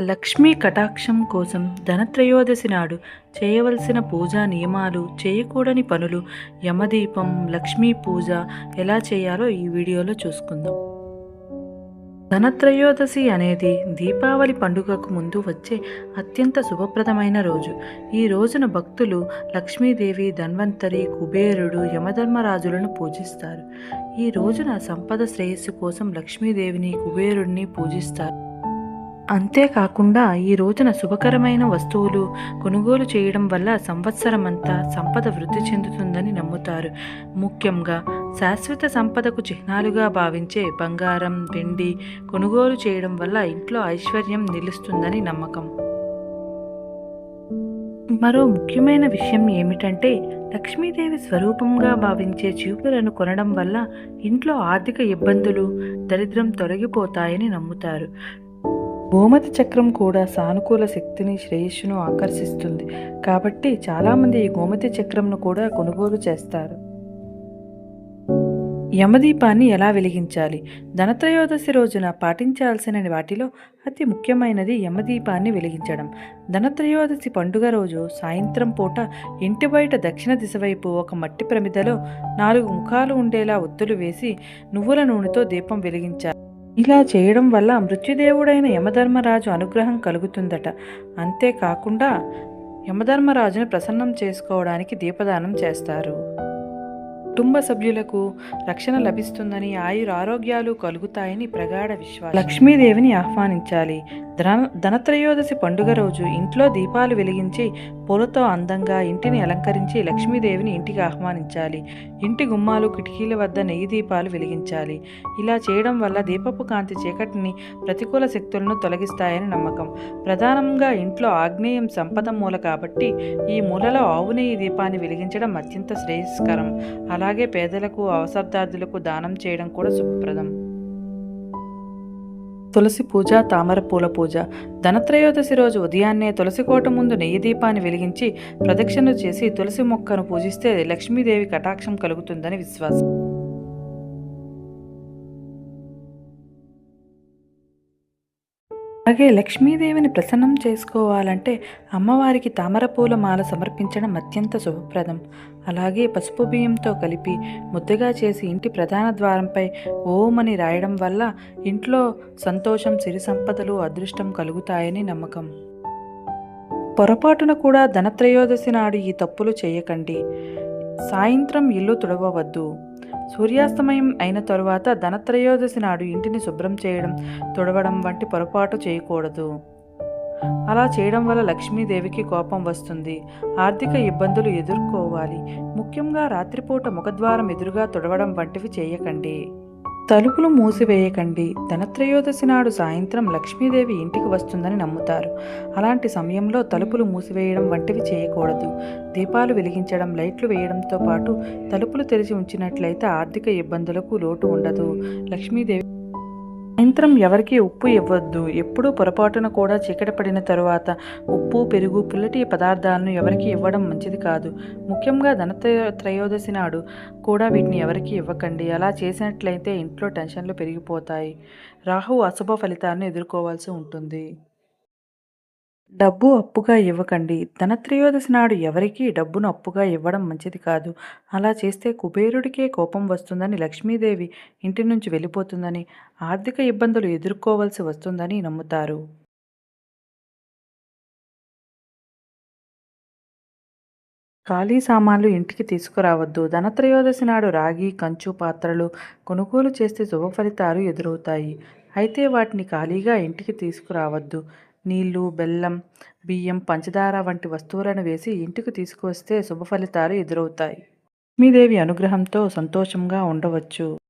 లక్ష్మీ కటాక్షం కోసం ధనత్రయోదశి నాడు చేయవలసిన పూజా నియమాలు చేయకూడని పనులు యమదీపం లక్ష్మీ పూజ ఎలా చేయాలో ఈ వీడియోలో చూసుకుందాం. ధనత్రయోదశి అనేది దీపావళి పండుగకు ముందు వచ్చే అత్యంత శుభప్రదమైన రోజు. ఈ రోజున భక్తులు లక్ష్మీదేవి ధన్వంతరి కుబేరుడు యమధర్మరాజులను పూజిస్తారు. ఈ రోజున సంపద శ్రేయస్సు కోసం లక్ష్మీదేవిని కుబేరుడిని పూజిస్తారు. అంతేకాకుండా ఈ రోజున శుభకరమైన వస్తువులు కొనుగోలు చేయడం వల్ల సంవత్సరమంతా సంపద వృద్ధి చెందుతుందని నమ్ముతారు. ముఖ్యంగా శాశ్వత సంపదకు చిహ్నాలుగా భావించే బంగారం వెండి కొనుగోలు చేయడం వల్ల ఇంట్లో ఐశ్వర్యం నిలుస్తుందని నమ్మకం. మరో ముఖ్యమైన విషయం ఏమిటంటే లక్ష్మీదేవి స్వరూపంగా భావించే చూపులను కొనడం వల్ల ఇంట్లో ఆర్థిక ఇబ్బందులు దరిద్రం తొలగిపోతాయని నమ్ముతారు. భూమతి చక్రం కూడా సానుకూల శక్తిని శ్రేయస్సును ఆకర్షిస్తుంది. కాబట్టి చాలామంది ఈ గోమతి చక్రంను కూడా కొనుగోలు చేస్తారు. యమదీపాన్ని ఎలా వెలిగించాలి? ధనత్రయోదశి రోజున పాటించాల్సిన వాటిలో అతి ముఖ్యమైనది యమదీపాన్ని వెలిగించడం. ధనత్రయోదశి పండుగ రోజు సాయంత్రం పూట ఇంటి బయట దక్షిణ దిశ వైపు ఒక మట్టి ప్రమిదలో నాలుగు ముఖాలు ఉండేలా ఒత్తులు వేసి నువ్వుల నూనెతో దీపం వెలిగించాలి. ఇలా చేయడం వల్ల మృత్యుదేవుడైన యమధర్మరాజు అనుగ్రహం కలుగుతుందట. అంతేకాకుండా యమధర్మరాజును ప్రసన్నం చేసుకోవడానికి దీపదానం చేస్తారు. కుటుంబ సభ్యులకు రక్షణ లభిస్తుందని ఆయుర ఆరోగ్యాలు కలుగుతాయని ప్రగాఢ విశ్వాసం. లక్ష్మీదేవిని ఆహ్వానించాలి. ధన ధనత్రయోదశి పండుగ రోజు ఇంట్లో దీపాలు వెలిగించి పూలతో అందంగా ఇంటిని అలంకరించి లక్ష్మీదేవిని ఇంటికి ఆహ్వానించాలి. ఇంటి గుమ్మాలు కిటికీల వద్ద నెయ్యి దీపాలు వెలిగించాలి. ఇలా చేయడం వల్ల దీపపు కాంతి చీకటిని ప్రతికూల శక్తులను తొలగిస్తాయని నమ్మకం. ప్రధానంగా ఇంట్లో ఆగ్నేయం సంపద మూల కాబట్టి ఈ మూలలో ఆవు నెయ్యి దీపాన్ని వెలిగించడం అత్యంత శ్రేయస్కరం. అలాగే పేదలకు అవసరదార్థులకు దానం చేయడం కూడా శుభప్రదం. తులసి పూజ తామర పూల పూజ. ధనత్రయోదశి రోజు ఉదయాన్నే తులసి కోట ముందు నెయ్యి దీపాన్ని వెలిగించి ప్రదక్షిణ చేసి తులసి మొక్కను పూజిస్తే లక్ష్మీదేవి కటాక్షం కలుగుతుందని విశ్వాసం. అలాగే లక్ష్మీదేవిని ప్రసన్నం చేసుకోవాలంటే అమ్మవారికి తామర పూల మాల సమర్పించడం అత్యంత శుభప్రదం. అలాగే పసుపు బియ్యంతో కలిపి ముద్దగా చేసి ఇంటి ప్రధాన ద్వారంపై ఓం అని రాయడం వల్ల ఇంట్లో సంతోషం సిరి సంపదలు అదృష్టం కలుగుతాయని నమ్మకం. పొరపాటున కూడా ధనత్రయోదశి నాడు ఈ తప్పులు చేయకండి. సాయంత్రం ఇల్లు తుడవవద్దు. సూర్యాస్తమయం అయిన తరువాత ధనత్రయోదశి నాడు ఇంటిని శుభ్రం చేయడం తుడవడం వంటి పొరపాటు చేయకూడదు. అలా చేయడం వల్ల లక్ష్మీదేవికి కోపం వస్తుంది. ఆర్థిక ఇబ్బందులు ఎదుర్కోవాలి. ముఖ్యంగా రాత్రిపూట ముఖద్వారం ఎదురుగా తుడవడం వంటివి చేయకండి. తలుపులు మూసివేయకండి. ధనత్రయోదశి నాడు సాయంత్రం లక్ష్మీదేవి ఇంటికి వస్తుందని నమ్ముతారు. అలాంటి సమయంలో తలుపులు మూసివేయడం వంటివి చేయకూడదు. దీపాలు వెలిగించడం లైట్లు వేయడంతో పాటు తలుపులు తెరిచి ఉంచినట్లయితే ఆర్థిక ఇబ్బందులకు లోటు ఉండదు. లక్ష్మీదేవి సాయంత్రం ఎవరికీ ఉప్పు ఇవ్వద్దు. ఎప్పుడూ పొరపాటున కూడా చీకటి పడిన తరువాత ఉప్పు పెరుగు పుల్లటి పదార్థాలను ఎవరికి ఇవ్వడం మంచిది కాదు. ముఖ్యంగా ధనత్రయో త్రయోదశి నాడు కూడా వీటిని ఎవరికి ఇవ్వకండి. అలా చేసినట్లయితే ఇంట్లో టెన్షన్లు పెరిగిపోతాయి. రాహు అశుభ ఫలితాలను ఎదుర్కోవాల్సి ఉంటుంది. డబ్బు అప్పుగా ఇవ్వకండి. ధనత్రయోదశి నాడు ఎవరికీ డబ్బును అప్పుగా ఇవ్వడం మంచిది కాదు. అలా చేస్తే కుబేరుడికే కోపం వస్తుందని లక్ష్మీదేవి ఇంటి నుంచి వెళ్ళిపోతుందని ఆర్థిక ఇబ్బందులు ఎదుర్కోవాల్సి వస్తుందని నమ్ముతారు. ఖాళీ సామాన్లు ఇంటికి తీసుకురావద్దు. ధనత్రయోదశి నాడు రాగి కంచు పాత్రలు కొనుగోలు చేస్తే శుభ ఫలితాలు ఎదురవుతాయి. అయితే వాటిని ఖాళీగా ఇంటికి తీసుకురావద్దు. నీళ్ళు బెల్లం బియ్యం పంచదార వంటి వస్తువులను వేసి ఇంటికి తీసుకువస్తే శుభ ఫలితాలు ఎదురవుతాయి. లక్ష్మీదేవి అనుగ్రహంతో సంతోషంగా ఉండవచ్చు.